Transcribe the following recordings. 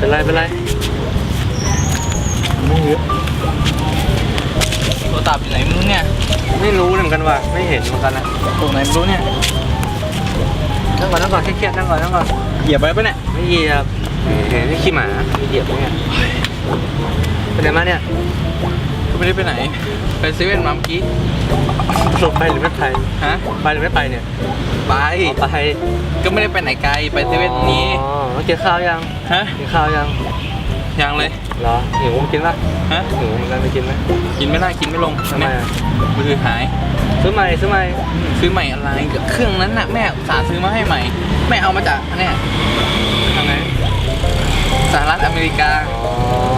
เป็นไรไม่เยอะโทรศัพท์อยู่ไหนไม่รู้เนี่ยไม่รู้เหมือนกันว่ะไม่เห็นเหมือนกันนะตรงไหนไม่รู้เนี่ยนั่งก่อนนั่งก่อนเครียดๆนั่งก่อนนั่งก่อนเหยียบไว้ปะเนี่ยไม่เหยียบเห็นนี่ขี้หมาไม่เหยียบเนี่ยเป็นไงมาเนี่ยก็ไม่ได้ไปไหน ไปเซเว่นมาเมื่อกี้ลงไปหรือไม่ไปฮะไปหรือไม่ไปเนี่ยไปอ๋อไปก็ไม่ได้ไปไหนไกลไปเซเว่นนี้อ๋อแล้ว กินข้าวยัง ฮะกินข้าวยังยังเลยเหรอหิวกินปะฮะหิวเหมือนกันไปกินไหมกินไม่ได้กินไม่ลงทำไมเนี่ยอะมือถือหาย ซื้อใหม่ซื้อใหม่ซื้อใหม่อะไรเครื่องนั้นน่ะแม่อุตส่าห์ซื้อมาให้ใหม่แม่เอามาจากเนี่ยทำไงสหรัฐอเมริกาอ๋อ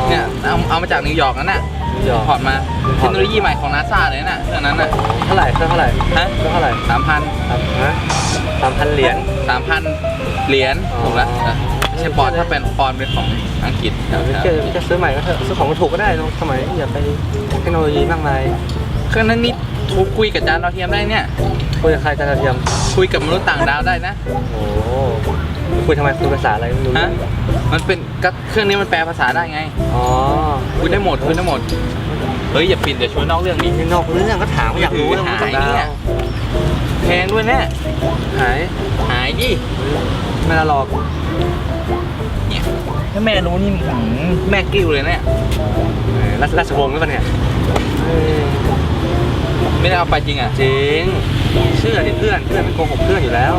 เนี่ยเอาเอามาจากนิวยอร์กนั่นน่ะหยอกพอร์ตมาเทคโนโลยีใหม่ของนาซาเลยน่ะเครื่องนั้นน่ะเท่าไหร่เครื่องเท่าไหร่ฮะเครื่องเท่าไหร่สามพันสามฮะสามพันเหรียญสามพันเหรียญอ๋อถูกแล้ว ไม่ใช่ปอนด์ถ้าเป็นปอนด์เป็นของอังกฤษไม่จะจะซื้อใหม่ก็เถอะซื้อของถูกก็ได้น้องสมัยอย่าไปเทคโนโลยีมากมายเครื่องนั้นนี่โทรคุยกับจานดาวเทียมได้เนี่ย คุยกับใครจะกระเทียม คุยกับมนุษย์ต่างดาวได้นะ โอ้คุยทำไมคุยภาษาอะไรไม่รู้ฮะ มันเป็นก็เครื่องนี้มันแปลภาษาได้ไง อ๋อคุยได้หมดคุยได้หมด เฮ้ยอย่าปิดเดี๋ยวชวนนอกเรื่องนี้นี่นอกเรื่องก็ถามอยากรู้มือถือเรื่องหายต่างดาวเนี่ยแพงด้วยเนี่ยหายหายดิไม่ละหรอก เนี่ยถ้าแม่รู้นี่อื้อหือแม่กิ้วเลยเนี่ยเออราชราชวงศ์หรือเปล่าเนี่ยเออไม่ได้เอาไปจริงอะจริงเชื่อดิเพื่อนเพื่อนไม่โกหกเพื่อนอยู่แล้ว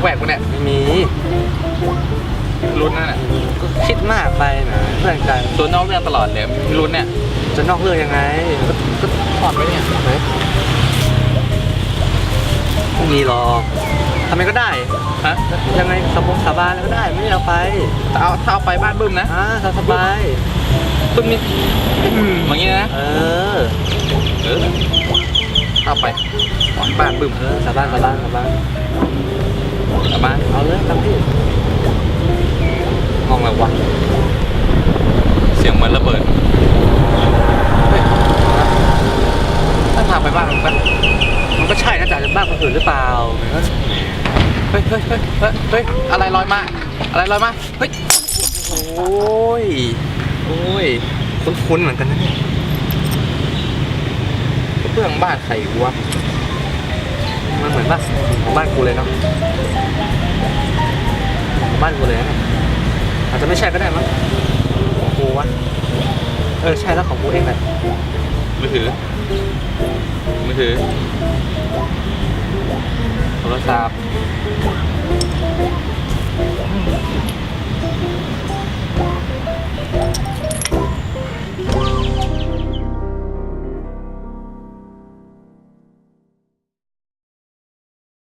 แหวกกูเนี่ยไม่มีรุ่นนั่นน่ะก็คิดมากไปนะเพื่อนกันตัวนอกเรื่องตลอดเลยรุ่นเนี่ยจะนอกเรื่องยังไงก็ก็ถอดไว้เนี่ยไหนไม่มีหรอก ทำไมก็ได้ฮะยังไงสมบงสาบานแล้วก็ได้ไม่ได้เอาไปถ้าเอาถ้าเอาไปบ้านบึ้มนะอ่าสสบายบึ้มนี่อืมอย่างงี้นะเออเออเอาไปหวานบ้านบึ้มเออสาบานสาบานสาบานกลับบ้านเอาเลยครับพี่ มองอะไรวะ เสียงเหมือนระเบิดเฮ้ยถ้าพาไปบ้านมันก็ มันก็ใช่นะแต่อาจจะบ้านคนอื่นหรือเปล่ามันก็ เฮ้ยเฮ้ยเฮ้ยเฮ้ยอะไรลอยมา อะไรลอยมาเฮ้ยโอ้ยโอ้ยคุ้นๆเหมือนกันนะเนี่ยเพื่อนบ้านใครวะมันเหมือนบ้านของบ้านกูเลยเนาะบ้านกูเลยนะเนี่ยอาจจะไม่ใช่ก็ได้มั้งของกูวะเออใช่แล้วของกูเองแหละมือถือมือถือ โทรศัพท์